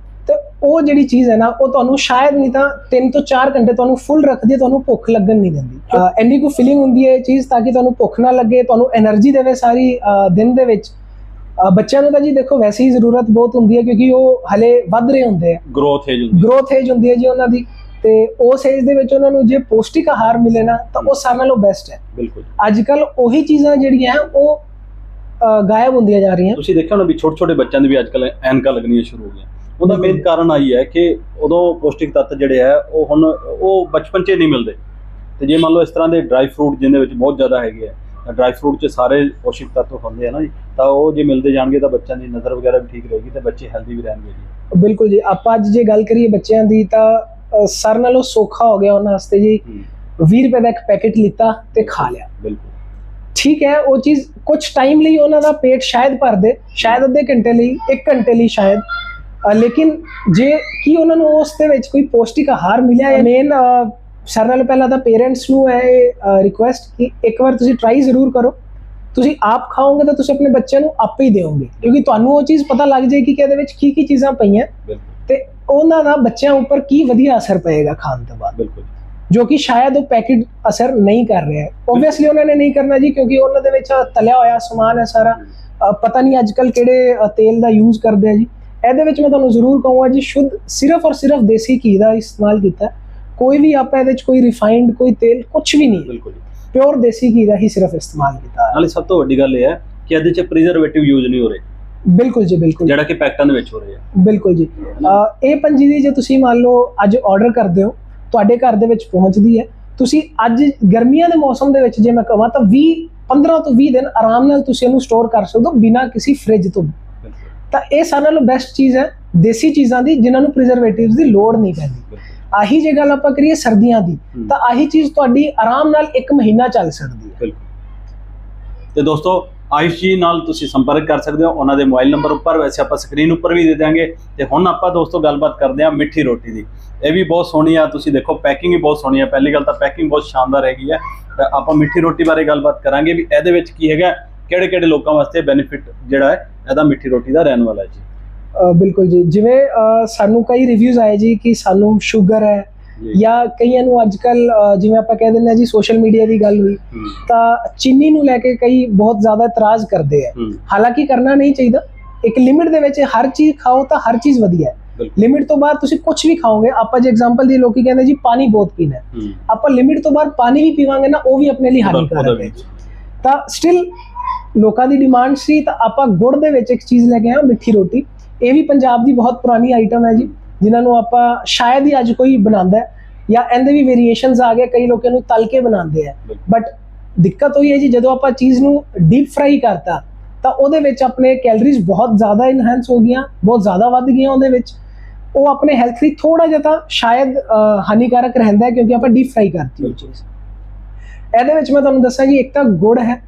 ਉਹ ਜਿਹੜੀ ਚੀਜ਼ ਹੈ ਨਾ ਉਹ ਤੁਹਾਨੂੰ ਸ਼ਾਇਦ ਨਹੀਂ ਤਾਂ 3 ਤੋਂ 4 ਘੰਟੇ ਤੁਹਾਨੂੰ ਫੁੱਲ ਰੱਖਦੀ ਹੈ ਤੁਹਾਨੂੰ ਭੁੱਖ ਲੱਗਣ ਨਹੀਂ ਦਿੰਦੀ। ਐਨੀ ਕੋ ਫੀਲਿੰਗ ਹੁੰਦੀ ਹੈ ਇਹ ਚੀਜ਼ ਤਾਂ ਕਿ ਤੁਹਾਨੂੰ ਭੁੱਖ ਨਾ ਲੱਗੇ ਤੁਹਾਨੂੰ એનર્ਜੀ ਦੇਵੇ ਸਾਰੀ ਦਿਨ ਦੇ ਵਿੱਚ। ਬੱਚਿਆਂ ਨੂੰ ਤਾਂ ਜੀ ਦੇਖੋ ਵੈਸੇ ਹੀ ਜ਼ਰੂਰਤ ਬਹੁਤ ਹੁੰਦੀ ਹੈ ਕਿਉਂਕਿ ਉਹ ਹਲੇ ਵੱਧ ਰਹੇ ਹੁੰਦੇ ਆ। ਗਰੋਥ ਏਜ ਹੁੰਦੀ ਗਰੋਥ ਏਜ ਹੁੰਦੀ ਹੈ ਜੀ ਉਹਨਾਂ ਦੀ। ਤੇ ਉਸ ਏਜ ਦੇ ਵਿੱਚ ਉਹਨਾਂ ਨੂੰ ਜੇ ਪੋਸ਼ਟਿਕ ਆਹਾਰ ਮਿਲੇ ਨਾ ਤਾਂ ਉਹ ਸਾਰਿਆਂ ਨਾਲੋਂ ਬੈਸਟ ਹੈ। ਬਿਲਕੁਲ ਅੱਜ ਕੱਲ ਉਹੀ ਚੀਜ਼ਾਂ ਜਿਹੜੀਆਂ ਉਹ ਗਾਇਬ ਹੁੰਦੀਆਂ ਜਾ ਰਹੀਆਂ। ਤੁਸੀਂ ਦੇਖਿਆ ਹੋਣਾ ਵੀ ਛੋਟੇ ਛੋਟੇ ਬੱਚਿਆਂ ਦੇ ਵੀ ਅੱਜ ਕੱਲ ਐਨਕਾਂ ਲੱਗਣੀਆਂ ਸ਼ੁਰੂ ਹੋ ਗਈਆਂ। ਉਹਦਾ ਮੇਨ। ਕਾਰਨ ਆਈ ਹੈ ਕਿ ਉਦੋਂ ਪੌਸ਼ਟਿਕ ਤੱਤ ਜਿਹੜੇ ਆ ਉਹ ਹੁਣ ਉਹ ਬਚਪਨ 'ਚ ਨਹੀਂ ਮਿਲਦੇ। ਤੇ ਜੇ ਮੰਨ ਲਓ ਇਸ ਤਰ੍ਹਾਂ ਦੇ ਡਰਾਈ ਫਰੂਟ ਜਿਹਦੇ ਵਿੱਚ ਬਹੁਤ ਜ਼ਿਆਦਾ ਹੈਗੇ ਆ ਡਰਾਈ ਫਰੂਟ 'ਚ ਸਾਰੇ ਪੌਸ਼ਟਿਕ ਤੱਤ ਹੁੰਦੇ ਆ ਨਾ ਜੀ। ਤਾਂ ਉਹ ਜੇ ਮਿਲਦੇ ਜਾਣਗੇ ਤਾਂ ਬੱਚਿਆਂ ਦੀ ਨਜ਼ਰ ਵਗੈਰਾ ਵੀ ਠੀਕ ਰਹੇਗੀ ਤੇ ਬੱਚੇ ਹੈਲਦੀ ਵੀ ਰਹਿਣਗੇ ਜੀ। ਬਿਲਕੁਲ ਜੀ। ਆਪਾਂ ਅੱਜ ਜੇ ਗੱਲ ਕਰੀਏ ਬੱਚਿਆਂ ਦੀ ਤਾਂ ਸਾਰਿਆਂ ਨਾਲੋਂ ਸੌਖਾ ਹੋ ਗਿਆ ਉਹਨਾਂ ਵਾਸਤੇ ਜੀ। 20 ਰੁਪਏ ਦਾ ਇੱਕ ਪੈਕੇਟ ਲਿੱਤਾ ਤੇ ਖਾ ਲਿਆ। ਬਿਲਕੁਲ। ਠੀਕ ਹੈ ਉਹ ਚੀਜ਼ ਕੁਝ ਟਾਈਮ ਲਈ ਉਹਨਾਂ ਦਾ ਪੇਟ ਸ਼ਾਇਦ ਭਰ ਦੇ ਸ਼ਾਇਦ ਅੱਧੇ ਘੰਟੇ ਲਈ 1 ਘੰਟੇ ਲਈ ਸ਼ਾਇਦ। ਲੇਕਿਨ ਜੇ ਕੀ ਉਹਨਾਂ ਨੂੰ ਉਸ ਦੇ ਵਿੱਚ ਕੋਈ ਪੌਸ਼ਟਿਕ ਆਹਾਰ ਮਿਲਿਆ ਹੈ? ਮੇਨ ਸਾਰਿਆਂ ਨਾਲੋਂ ਪਹਿਲਾਂ ਤਾਂ ਪੇਰੈਂਟਸ ਨੂੰ ਹੈ ਰਿਕੁਐਸਟ ਕਿ ਇੱਕ ਵਾਰ ਤੁਸੀਂ ਟਰਾਈ ਜ਼ਰੂਰ ਕਰੋ। ਤੁਸੀਂ ਆਪ ਖਾਓਗੇ ਤਾਂ ਤੁਸੀਂ ਆਪਣੇ ਬੱਚਿਆਂ ਨੂੰ ਆਪੇ ਹੀ ਦਿਓਗੇ। ਕਿਉਂਕਿ ਤੁਹਾਨੂੰ ਉਹ ਚੀਜ਼ ਪਤਾ ਲੱਗ ਜਾਏਗੀ ਕਿ ਇਹਦੇ ਵਿੱਚ ਕੀ ਕੀ ਚੀਜ਼ਾਂ ਪਈਆਂ। ਤੇ ਉਹਨਾਂ ਦਾ ਬੱਚਿਆਂ ਉੱਪਰ ਕੀ ਵਧੀਆ ਅਸਰ ਪਏਗਾ ਖਾਣ ਤੋਂ ਬਾਅਦ? ਬਿਲਕੁਲ। ਜੋ ਕਿ ਸ਼ਾਇਦ ਉਹ ਪੈਕੇਟ ਅਸਰ ਨਹੀਂ ਕਰ ਰਿਹਾ ਹੈ। ਓਬਵੀਅਸਲੀ ਉਹਨਾਂ ਨੇ ਨਹੀਂ ਕਰਨਾ ਜੀ ਕਿਉਂਕਿ ਉਹਨਾਂ ਦੇ ਵਿੱਚ ਤਲਿਆ ਹੋਇਆ ਸਮਾਨ ਹੈ ਸਾਰਾ। ਪਤਾ ਨਹੀਂ ਅੱਜ ਕੱਲ ਕਿਹੜੇ ਤੇਲ ਦਾ ਯੂਜ਼ ਕਰਦੇ ਆ ਜੀ। ਇਹਦੇ ਵਿੱਚ ਮੈਂ ਤੁਹਾਨੂੰ ਜ਼ਰੂਰ ਕਹੂੰਗਾ ਜੀ ਸ਼ੁੱਧ ਸਿਰਫ ਔਰ ਸਿਰਫ ਦੇਸੀ ਘੀ ਦਾ ਇਸਤੇਮਾਲ ਕੀਤਾ। ਕੋਈ ਵੀ ਆਪਾਂ ਇਹਦੇ ਵਿੱਚ ਕੋਈ ਰਿਫਾਈਨਡ ਕੋਈ ਤੇਲ ਕੁਝ ਵੀ ਨਹੀਂ ਬਿਲਕੁਲ। ਪਿਓਰ ਦੇਸੀ ਘੀ ਦਾ ਹੀ ਸਿਰਫ ਇਸਤੇਮਾਲ ਕੀਤਾ ਨਾਲੇ ਸਭ ਤੋਂ ਵੱਡੀ ਗੱਲ ਇਹ ਹੈ ਕਿ ਇਹਦੇ 'ਚ ਪ੍ਰੀਜ਼ਰਵੇਟਿਵ ਯੂਜ਼ ਨਹੀਂ ਹੋ ਰਹੇ। ਬਿਲਕੁਲ ਜੀ ਬਿਲਕੁਲ ਜਿਹੜਾ ਕਿ ਪੈਕਟਾਂ ਦੇ ਵਿੱਚ ਹੋ ਰਹੇ ਆ। ਬਿਲਕੁਲ ਜੀ। ਇਹ ਪੰਜੀਰੀ ਜੇ ਤੁਸੀਂ ਮੰਨ ਲਓ ਅੱਜ ਆਰਡਰ ਕਰਦੇ ਹੋ ਤੁਹਾਡੇ ਘਰ ਦੇ ਵਿੱਚ ਪਹੁੰਚਦੀ ਹੈ। ਤੁਸੀਂ ਅੱਜ ਗਰਮੀਆਂ ਦੇ ਮੌਸਮ ਦੇ ਵਿੱਚ ਜੇ ਮੈਂ ਕਹਾਂ ਤਾਂ 20 15 ਤੋਂ 20 ਦਿਨ ਆਰਾਮ ਨਾਲ ਤੁਸੀਂ ਇਹਨੂੰ ਸਟੋਰ ਕਰ ਸਕਦੇ ਹੋ ਬਿਨਾਂ ਕਿਸੇ ਫ੍ਰਿਜ ਤੋਂ। ਤਾਂ ਇਹ ਸਾਰਿਆਂ ਨਾਲੋਂ ਬੈਸਟ ਚੀਜ਼ ਹੈ ਦੇਸੀ ਚੀਜ਼ਾਂ ਦੀ ਜਿਨ੍ਹਾਂ ਨੂੰ ਪ੍ਰੀਜ਼ਰਵੇਟਿਵਸ ਦੀ ਲੋੜ ਨਹੀਂ ਪੈਂਦੀ। ਆਹੀ ਜੇ ਗੱਲ ਆਪਾਂ ਕਰੀਏ ਸਰਦੀਆਂ ਦੀ। ਤਾਂ ਆਹੀ ਚੀਜ਼ ਤੁਹਾਡੀ ਆਰਾਮ ਨਾਲ 1 ਮਹੀਨਾ ਚੱਲ ਸਕਦੀ ਹੈ। ਬਿਲਕੁਲ। ਤੇ ਦੋਸਤੋ ਆਯੁਸ਼ ਜੀ ਨਾਲ ਤੁਸੀਂ ਸੰਪਰਕ ਕਰ ਸਕਦੇ ਹੋ ਉਹਨਾਂ ਦੇ ਮੋਬਾਈਲ ਨੰਬਰ ਉੱਪਰ ਵੈਸੇ ਆਪਾਂ ਸਕਰੀਨ ਉੱਪਰ ਵੀ ਦੇ ਦਿਆਂਗੇ। ਤੇ ਹੁਣ ਆਪਾਂ ਦੋਸਤੋ ਗੱਲਬਾਤ ਕਰਦੇ ਹਾਂ ਮਿੱਠੀ ਰੋਟੀ ਦੀ। ਇਹ ਵੀ ਬਹੁਤ ਸੋਹਣੀ ਆ ਤੁਸੀਂ ਦੇਖੋ ਪੈਕਿੰਗ ਵੀ ਬਹੁਤ ਸੋਹਣੀ ਆ। ਪਹਿਲੀ ਗੱਲ ਤਾਂ ਪੈਕਿੰਗ ਬਹੁਤ ਸ਼ਾਨਦਾਰ ਹੈਗੀ ਹੈ ਤੇ ਆਪਾਂ ਮਿੱਠੀ ਰੋਟੀ ਬਾਰੇ ਗੱਲਬਾਤ ਕਰਾਂਗੇ ਵੀ ਇਹਦੇ ਵਿੱਚ ਕੀ ਹੈਗਾ ਕਿਹੜੇ ਕਿਹੜੇ ਲੋਕਾਂ ਵਾਸਤੇ ਬੈਨੀਫਿਟ ਜਿਹੜਾ ਹੈ ਇਹਦਾ ਮਿੱਠੀ ਰੋਟੀ ਦਾ ਰਹਿਣ ਵਾਲਾ ਜੀ। ਬਿਲਕੁਲ ਜੀ। ਜਿਵੇਂ ਸਾਨੂੰ ਕਈ ਰਿਵਿਊਜ਼ ਆਏ ਜੀ ਕਿ ਸਾਨੂੰ ਸ਼ੂਗਰ ਹੈ ਜੀ। ਕਈਆਂ ਨੂੰ ਅੱਜਕੱਲ ਜਿਵੇਂ ਆਪਾਂ ਕਹਿ ਦਿੰਦੇ ਆ ਜੀ ਸੋਸ਼ਲ ਮੀਡੀਆ ਦੀ ਗੱਲ ਹੋਈ ਤਾਂ ਚੀਨੀ ਨੂੰ ਲੈ ਕੇ ਕਈ ਬਹੁਤ ਜ਼ਿਆਦਾ ਇਤਰਾਜ਼ ਕਰਦੇ ਆ। ਹਾਲਾਂਕਿ ਕਰਨਾ ਨਹੀਂ ਚਾਹੀਦਾ। ਇੱਕ ਲਿਮਿਟ ਦੇ ਵਿੱਚ ਹਰ ਚੀਜ਼ ਖਾਓ ਤਾਂ ਹਰ ਚੀਜ਼ ਵਧੀਆ ਹੈ। ਲਿਮਿਟ ਤੋਂ ਬਾਅਦ ਤੁਸੀਂ ਕੁਝ ਵੀ ਖਾਓਗੇ ਆਪਾਂ ਜੇ ਐਗਜ਼ਾਮਪਲ ਦੀ ਲੋਕੀ ਕਹਿੰਦੇ ਜੀ ਪਾਣੀ ਬਹੁਤ ਪੀਣਾ ਆਪਾਂ ਲਿਮਿਟ ਤੋਂ ਬਾਹਰ ਪਾਣੀ ਵੀ ਪੀਵਾਂਗੇ ਨਾ ਉਹ ਵੀ ਆਪਣੇ ਲਈ ਹਾਨੀਕਾਰਕ ਹੈ ਤਾਂ ਸਟਿਲ ਲੋਕਾਂ ਦੀ ਡਿਮਾਂਡ ਸੀ ਤਾਂ ਆਪਾਂ ਗੁੜ ਦੇ ਵਿੱਚ ਇੱਕ ਚੀਜ਼ ਲੈ ਕੇ ਆਏ ਮਿੱਠੀ ਰੋਟੀ। ਇਹ ਵੀ ਪੰਜਾਬ ਦੀ ਬਹੁਤ ਪੁਰਾਣੀ ਆਈਟਮ ਹੈ ਜੀ ਜਿਨ੍ਹਾਂ ਨੂੰ ਆਪਾਂ ਸ਼ਾਇਦ ਹੀ ਅੱਜ ਕੋਈ ਬਣਾਉਂਦਾ ਹੈ ਜਾਂ ਇਹਦੇ ਵੀ ਵੇਰੀਏਸ਼ਨਸ ਆ ਗਏ ਕਈ ਲੋਕ ਇਹਨੂੰ ਤਲ ਕੇ ਬਣਾਉਂਦੇ ਆ। ਬਟ ਦਿੱਕਤ ਹੋਈ ਹੈ ਜੀ ਜਦੋਂ ਆਪਾਂ ਚੀਜ਼ ਨੂੰ ਡੀਪ ਫਰਾਈ ਕਰਤਾ ਤਾਂ ਉਹਦੇ ਵਿੱਚ ਆਪਣੇ ਕੈਲਰੀਜ਼ ਬਹੁਤ ਜ਼ਿਆਦਾ ਇਨਹੈਂਸ ਹੋ ਗਈਆਂ ਬਹੁਤ ਜ਼ਿਆਦਾ ਵੱਧ ਗਈਆਂ ਉਹਦੇ ਵਿੱਚ। ਉਹ ਆਪਣੇ ਹੈਲਥ ਲਈ ਥੋੜਾ ਜਿਹਾ ਤਾਂ ਸ਼ਾਇਦ ਹਾਨੀਕਾਰਕ ਰਹਿੰਦਾ ਹੈ ਕਿਉਂਕਿ ਆਪਾਂ ਡੀਪ ਫਰਾਈ ਕਰਤੀ ਉਹ ਚੀਜ਼। ਇਹਦੇ ਵਿੱਚ ਮੈਂ ਤੁਹਾਨੂੰ ਦੱਸਾਂ ਜੀ ਇੱਕ ਤਾਂ ਗੁੜ ਹੈ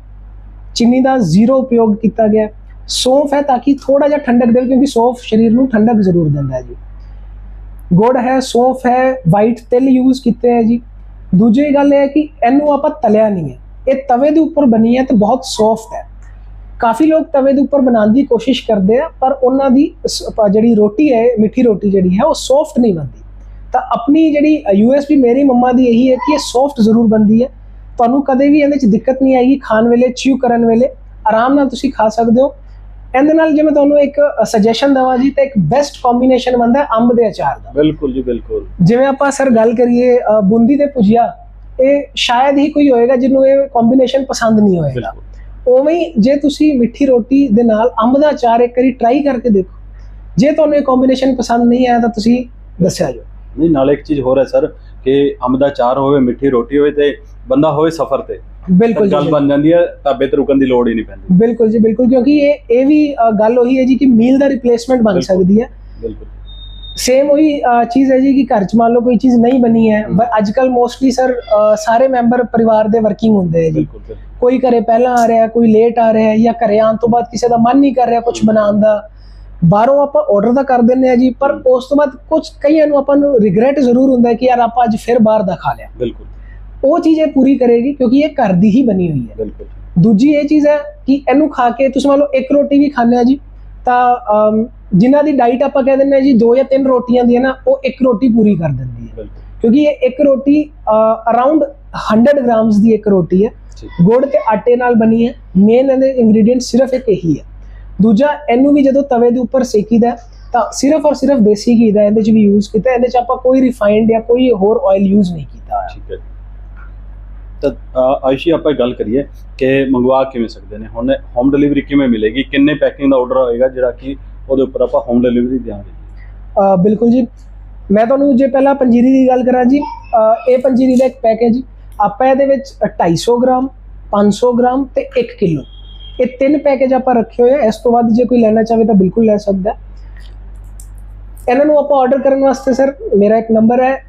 ਚੀਨੀ ਦਾ ਜ਼ੀਰੋ ਉਪਯੋਗ ਕੀਤਾ ਗਿਆ। ਸੌਂਫ ਹੈ ਤਾਂ ਕਿ ਥੋੜਾ ਜਿਹਾ ਠੰਡਕ ਦੇਵੇ, ਕਿਉਂਕਿ ਸੌਂਫ ਸਰੀਰ ਨੂੰ ਠੰਡਕ ਜ਼ਰੂਰ ਦਿੰਦਾ ਹੈ ਜੀ। ਗੁੜ ਹੈ, ਸੌਂਫ ਹੈ ਵਾਈਟ ਤਿਲ ਯੂਜ਼ ਕੀਤੇ ਹੈ ਜੀ। ਦੂਜੀ ਗੱਲ ਇਹ ਹੈ ਕਿ ਇਹਨੂੰ ਆਪਾਂ ਤਲਿਆ ਨਹੀਂ ਹੈ। ਇਹ ਤਵੇ ਦੇ ਉੱਪਰ ਬਣੀ ਹੈ ਤੇ ਬਹੁਤ ਸੌਫਟ ਹੈ। ਕਾਫੀ ਲੋਕ ਤਵੇ ਦੇ ਉੱਪਰ ਬਣਾਉਣ ਦੀ ਕੋਸ਼ਿਸ਼ ਕਰਦੇ ਆ, ਪਰ ਉਹਨਾਂ ਦੀ ਸ- ਜਿਹੜੀ ਰੋਟੀ ਹੈ, ਮਿੱਠੀ ਰੋਟੀ ਜਿਹੜੀ ਹੈ, ਉਹ ਸੌਫਟ ਨਹੀਂ ਬਣਦੀ। ਤਾਂ ਆਪਣੀ ਜਿਹੜੀ ਯੂਐਸਪੀ ਮੇਰੀ ਮੰਮਾ ਦੀ ਇਹੀ ਹੈ ਕਿ ਇਹ ਸੌਫਟ ਜ਼ਰੂਰ ਬਣਦੀ ਹੈ। ਤੁਹਾਨੂੰ ਕਦੇ ਵੀ ਇਹਦੇ ਚ ਦਿੱਕਤ ਨਹੀਂ ਆਏਗੀ ਖਾਣ ਵੇਲੇ ਚਿਊ ਕਰਨ ਵੇਲੇ। ਆਰਾਮ ਨਾਲ ਤੁਸੀਂ ਖਾ ਸਕਦੇ ਹੋ। ਇਹਦੇ ਨਾਲ ਜੇ ਮੈਂ ਤੁਹਾਨੂੰ ਇੱਕ ਸੁਜੈਸ਼ਨ ਦਵਾਂ ਜੀ ਤਾਂ ਇੱਕ ਬੈਸਟ ਕੰਬੀਨੇਸ਼ਨ ਬਣਦਾ ਅੰਬ ਦੇ ਅਚਾਰ ਦਾ। ਬਿਲਕੁਲ ਜੀ ਬਿਲਕੁਲ। ਜਿਵੇਂ ਆਪਾਂ ਸਰ ਗੱਲ ਕਰੀਏ ਬੂੰਦੀ ਤੇ ਭੁਜੀਆ ਇਹ ਸ਼ਾਇਦ ਹੀ ਕੋਈ ਹੋਏਗਾ ਜਿਹਨੂੰ ਇਹ ਕੰਬੀਨੇਸ਼ਨ ਪਸੰਦ ਨਹੀਂ ਹੋਏਗਾ। ਉਵੇਂ ਹੀ ਜੇ ਤੁਸੀਂ ਮਿੱਠੀ ਰੋਟੀ ਦੇ ਨਾਲ ਅੰਬ ਦਾ ਅਚਾਰ ਇੱਕ ਵਾਰੀ ਟਰਾਈ ਕਰਕੇ ਦੇਖੋ। ਜੇ ਤੁਹਾਨੂੰ ਇਹ ਕੰਬੀਨੇਸ਼ਨ ਪਸੰਦ ਨਹੀਂ ਆਇਆ ਤਾਂ ਤੁਸੀਂ ਦੱਸਿਆ ਜੋ ਨਹੀਂ ਨਾਲ ਇੱਕ ਚੀਜ਼ ਹੋਰ ਹੈ ਸਰ। ਕਿ ਅੰਬ ਦਾ ਚਾਰ ਹੋਵੇ ਮਿੱਠੀ ਰੋਟੀ ਹੋਵੇ ਤੇ ਬੰਦਾ ਹੋਵੇ ਸਫ਼ਰ ਤੇ। ਬਿਲਕੁਲ ਗੱਲ ਬਣ ਜਾਂਦੀ ਹੈ ਢਾਬੇ ਤੇ ਰੁਕਣ ਦੀ ਲੋੜ ਹੀ ਨਹੀਂ ਪੈਂਦੀ। ਬਿਲਕੁਲ ਜੀ ਬਿਲਕੁਲ ਕਿਉਂਕਿ ਇਹ ਇਹ ਵੀ ਗੱਲ ਉਹੀ ਹੈ ਜੀ ਕਿ ਮੀਲ ਦਾ ਰਿਪਲੇਸਮੈਂਟ ਬਣ। ਸਕਦੀ ਹੈ। ਬਿਲਕੁਲ। ਸੇਮ ਉਹੀ ਚੀਜ਼ ਹੈ ਜੀ ਕਿ ਘਰ ਚ ਮੰਨ ਲਓ ਕੋਈ ਚੀਜ਼ ਨਹੀਂ ਬਣੀ ਹੈ। ਬਟ ਅੱਜ ਕੱਲ ਮੋਸਟਲੀ ਸਰ ਸਾਰੇ ਮੈਂਬਰ ਪਰਿਵਾਰ ਦੇ ਵਰਕਿੰਗ ਹੁੰਦੇ ਹੈ ਜੀ। ਕੋਈ ਘਰੇ ਪਹਿਲਾਂ ਆ ਰਿਹਾ ਕੋਈ ਲੇਟ ਆ ਰਿਹਾ ਜਾਂ ਘਰੇ ਆਉਣ ਤੋਂ ਬਾਅਦ ਕਿਸੇ ਦਾ ਮਨ ਨਹੀਂ ਕਰ ਰਿਹਾ ਕੁਝ ਬਣਾਉਣ ਦਾ। ਬਾਹਰੋਂ ਆਪਾਂ ਆਰਡਰ ਤਾਂ ਕਰ ਦਿੰਦੇ ਆ ਜੀ ਪਰ। ਉਸ ਤੋਂ ਬਾਅਦ ਕੁਝ ਕਈਆਂ ਨੂੰ ਆਪਾਂ ਨੂੰ ਰਿਗਰੈਟ ਜ਼ਰੂਰ ਹੁੰਦਾ ਕਿ ਯਾਰ ਆਪਾਂ ਅੱਜ ਫਿਰ ਬਾਹਰ ਦਾ ਖਾ ਲਿਆ। ਬਿਲਕੁਲ। ਉਹ ਚੀਜ਼ ਇਹ ਪੂਰੀ ਕਰੇਗੀ ਕਿਉਂਕਿ ਇਹ ਘਰ ਦੀ ਹੀ ਬਣੀ ਹੋਈ ਹੈ। ਬਿਲਕੁਲ। ਦੂਜੀ ਇਹ ਚੀਜ਼ ਹੈ ਕਿ ਇਹਨੂੰ ਖਾ ਕੇ ਤੁਸੀਂ ਮੰਨ ਲਓ ਇੱਕ ਰੋਟੀ ਵੀ ਖਾਂਦੇ ਆ ਜੀ ਤਾਂ ਜਿਨ੍ਹਾਂ ਦੀ ਡਾਈਟ ਆਪਾਂ ਕਹਿ ਦਿੰਦੇ ਆ ਜੀ ਦੋ ਜਾਂ ਤਿੰਨ ਰੋਟੀਆਂ ਦੀ ਹੈ ਨਾ ਉਹ ਇੱਕ ਰੋਟੀ ਪੂਰੀ ਕਰ ਦਿੰਦੀ ਹੈ। ਕਿਉਂਕਿ ਇਹ ਇੱਕ ਰੋਟੀ ਅਰਾਊਂਡ 100 ਗ੍ਰਾਮਸ ਦੀ ਇੱਕ ਰੋਟੀ ਹੈ। ਗੁੜ ਤੇ ਆਟੇ ਨਾਲ ਬਣੀ ਹੈ। ਮੇਨ ਇਹਦੇ ਇੰਗਰੀਡੀਐਂਟ ਸਿਰਫ ਇੱਕ ਇਹੀ ਹੈ। ਦੂਜਾ ਇਹਨੂੰ ਵੀ ਜਦੋਂ ਤਵੇ ਦੇ ਉੱਪਰ ਸੇਕੀਦਾ ਤਾਂ ਸਿਰਫ ਔਰ ਸਿਰਫ ਦੇਸੀ ਘੀ ਦਾ ਇਹਦੇ ਚ ਵੀ ਯੂਜ਼ ਕੀਤਾ ਇਹਦੇ ਚ ਆਪਾਂ ਕੋਈ ਰਿਫਾਈਨਡ ਜਾਂ ਕੋਈ ਹੋਰ ਆਇਲ ਯੂਜ਼ ਨਹੀਂ ਕੀਤਾ। ਠੀਕ ਹੈ ਤਾਂ ਅ, ਆਯੁਸ਼ੀ ਆਪਾਂ ਗੱਲ ਕਰੀਏ ਕਿ ਮੰਗਵਾ ਕਿਵੇਂ ਸਕਦੇ ਨੇ? ਹੁਣ ਹੋਮ ਡਿਲੀਵਰੀ ਕਿਵੇਂ ਮਿਲੇਗੀ? ਕਿੰਨੇ ਪੈਕਿੰਗ ਦਾ ਆਰਡਰ ਹੋਏਗਾ ਜਿਹੜਾ ਕਿ ਉਹਦੇ ਉੱਪਰ ਆਪਾਂ ਹੋਮ ਡਿਲੀਵਰੀ ਦਿਆਂਗੇ? ਅ, ਬਿਲਕੁਲ ਜੀ। ਮੈਂ ਤੁਹਾਨੂੰ ਜੇ ਪਹਿਲਾਂ ਪੰਜੀਰੀ ਦੀ ਗੱਲ ਕਰਾਂ ਜੀ ਇਹ ਪੰਜੀਰੀ ਦਾ ਇੱਕ ਪੈਕ ਹੈ ਜੀ। ਆਪਾਂ ਇਹਦੇ ਵਿੱਚ 250 ਗ੍ਰਾਮ 500 ਗ੍ਰਾਮ ਤੇ 1 ਕਿਲੋ। ਇਹ ਤਿੰਨ ਪੈਕੇਜ ਆਪਾਂ ਰੱਖੇ ਹੋਏ ਆ। ਇਸ ਤੋਂ ਬਾਅਦ ਜੇ ਕੋਈ ਲੈਣਾ ਚਾਹੇ ਤਾਂ ਬਿਲਕੁਲ ਲੈ ਸਕਦਾ। ਇਹਨਾਂ ਨੂੰ ਆਪਾਂ ਆਰਡਰ ਕਰਨ ਵਾਸਤੇ ਸਰ ਮੇਰਾ ਇੱਕ ਨੰਬਰ ਹੈ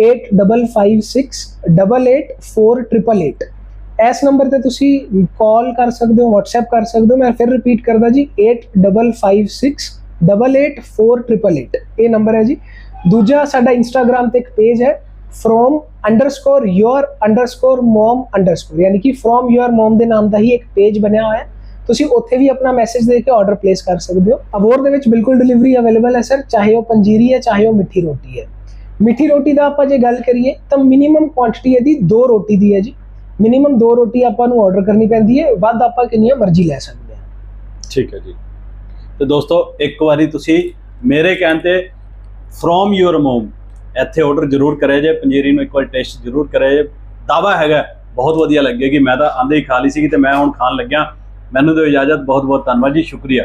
8556884888 ਇਸ ਨੰਬਰ ਤੇ ਤੁਸੀਂ ਕਾਲ ਕਰ ਸਕਦੇ ਹੋ, WhatsApp ਕਰ ਸਕਦੇ ਹੋ। ਮੈਂ ਫਿਰ ਰਿਪੀਟ ਕਰਦਾ ਜੀ 8556884888 ਇਹ ਨੰਬਰ ਹੈ ਜੀ। ਦੂਜਾ ਸਾਡਾ ਇੰਸਟਾਗ੍ਰam ਤੇ ਇੱਕ ਪੇਜ ਹੈ from underscore your underscore mom underscore ਯਾਨੀ ਕਿ ਫਰੋਮ your mom ਦੇ ਨਾਮ ਦਾ ਹੀ ਇੱਕ ਪੇਜ ਬਣਿਆ ਹੋਇਆ ਹੈ। ਤੁਸੀਂ ਉੱਥੇ ਵੀ ਆਪਣਾ ਮੈਸੇਜ ਦੇ ਕੇ ਆਰਡਰ ਪਲੇਸ ਕਰ ਸਕਦੇ ਹੋ। ਅਬੋਰ ਦੇ ਵਿੱਚ ਬਿਲਕੁਲ ਡਿਲੀਵਰੀ ਅਵੇਲੇਬਲ ਹੈ ਸਰ ਚਾਹੇ ਉਹ ਪੰਜੀਰੀ ਹੈ, ਚਾਹੇ ਉਹ ਮਿੱਠੀ ਰੋਟੀ ਹੈ। ਮਿੱਠੀ ਰੋਟੀ ਦਾ ਆਪਾਂ ਜੇ ਗੱਲ ਕਰੀਏ, ਤਾਂ ਮਿਨੀਮਮ ਕੁਆਂਟੀਟੀ ਇਹਦੀ ਦੋ ਰੋਟੀ ਦੀ ਹੈ ਜੀ। ਮਿਨੀਮਮ ਦੋ ਰੋਟੀ ਆਪਾਂ ਨੂੰ ਆਰਡਰ ਕਰਨੀ ਪੈਂਦੀ ਹੈ, ਵੱਧ ਆਪਾਂ ਕਿੰਨੀਆਂ ਮਰਜ਼ੀ ਲੈ ਸਕਦੇ ਹਾਂ। ਠੀਕ ਹੈ ਜੀ। ਤੇ ਦੋਸਤੋ, ਇੱਕ ਵਾਰੀ ਤੁਸੀਂ ਮੇਰੇ ਕਹਿਣ ਤੇ ਫਰੋਮ ਯੂਰ ਮੋਮ ਇੱਥੇ ਆਰਡਰ ਜ਼ਰੂਰ ਕਰਿਆ ਜੇ, ਪੰਜੀਰੀ ਨੂੰ ਇੱਕ ਵਾਰ ਟੇਸਟ ਜ਼ਰੂਰ ਕਰਿਆ ਜੇ। ਦਾਵਾ ਹੈਗਾ, ਬਹੁਤ ਵਧੀਆ ਲੱਗੇਗੀ ਮੈਂ ਤਾਂ ਆਂਦੇ ਹੀ ਖਾ ਲਈ ਸੀਗੀ ਤੇ ਮੈਂ ਹੁਣ ਖਾਣ ਲੱਗਿਆ। ਮੈਨੂੰ ਦਿਓ ਇਜਾਜ਼ਤ ਬਹੁਤ ਬਹੁਤ ਧੰਨਵਾਦ ਜੀ, ਸ਼ੁਕਰੀਆ।